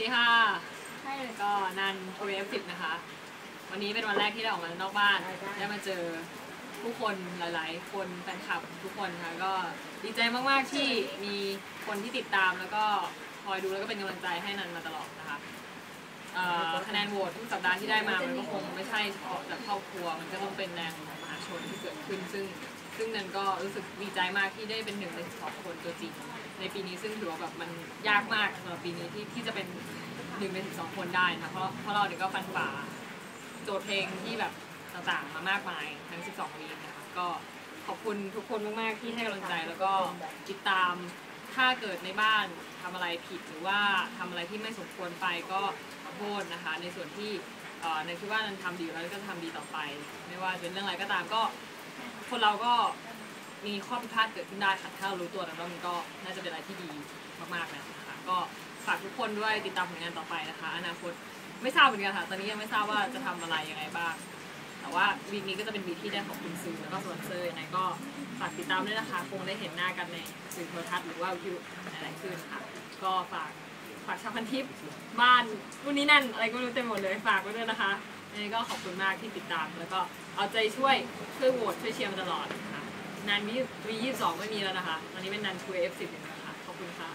ดีค่ะใช่ก็นันทูเอฟสิบนะคะ วันนี้เป็นวันแรกที่ได้ออกมานอกบ้าน ได้มาเจอผู้คนหลาย ๆ คนแฟนคลับทุกคนค่ะก็ดีใจมาก ๆ ที่มีคนที่ติดตามแล้วก็คอยดูแล้วก็เป็นกำลังใจให้นันมาตลอดนะคะคะแนนโหวตทุกสัปดาห์ที่ได้มามันก็คงไม่ใช่เฉพาะจากครอบครัว มันก็ต้องเป็นแรงมหาชนที่เกิดขึ้นซึ่ง ซึ่งนันก็รู้สึกดีใจมากที่ได้เป็นหนึ่งในสองคนตัวจริงในปีนี้ซึ่งถือว่าแบบมันยากมากสำหรับปีนี้ที่ที่จะเป็นหนึ่งในสิบสองคนได้นะเพราะเพราะเราเนี่ยก็ฟันฝ่าโจทย์เพลงที่แบบต่างๆมามากมายทั้ง 12วีคนะคะก็ขอบคุณทุกคนมากๆที่ให้กำลังใจแล้วก็ติดตามถ้าเกิดในบ้านทำอะไรผิดหรือว่าทำอะไรที่ไม่สมควรไปก็ขอโทษนะคะ ในส่วนที่ในคิดว่านันทำดีแล้วก็จะทำดีต่อไป ไม่ว่าจะเป็นเรื่องอะไรก็ตามก็ คนเราก็มีข้อผิดพลาดเกิดขึ้นได้ค่ะถ้าเรารู้ตัวแล้วมันก็น่าจะเป็นอะไรที่ดีมากๆแล้วนะคะก็ฝากทุกคนด้วยติดตามผลงานต่อไปนะคะ อนาคตไม่ทราบเหมือนกันค่ะ ตอนนี้ยังไม่ทราบว่าจะทำอะไรยังไงบ้าง แต่ว่าวีคนี้ก็จะเป็นวีคที่ได้ขอบคุณสื่อแล้วก็สปอนเซอร์ยังไงก็ฝากติดตามด้วยนะคะ คงได้เห็นหน้ากันในสื่อโทรทัศน์หรือว่าวิทยุอะไรขึ้นค่ะ ก็ฝาก ฝากชาวพันทิปบ้านรุ่นนี้นั่นอะไรก็ไม่รู้เต็มหมดเลยฝากไว้ด้วยนะคะนี่ก็ขอบคุณมากที่ติดตาม แล้วก็เอาใจช่วยช่วยโหวตช่วยเชียร์มาตลอดค่ะนันวีวียี่สองไม่มีแล้วนะคะ ตอนนี้เป็นนันทูเอฟสิบนะคะขอบคุณค่ะ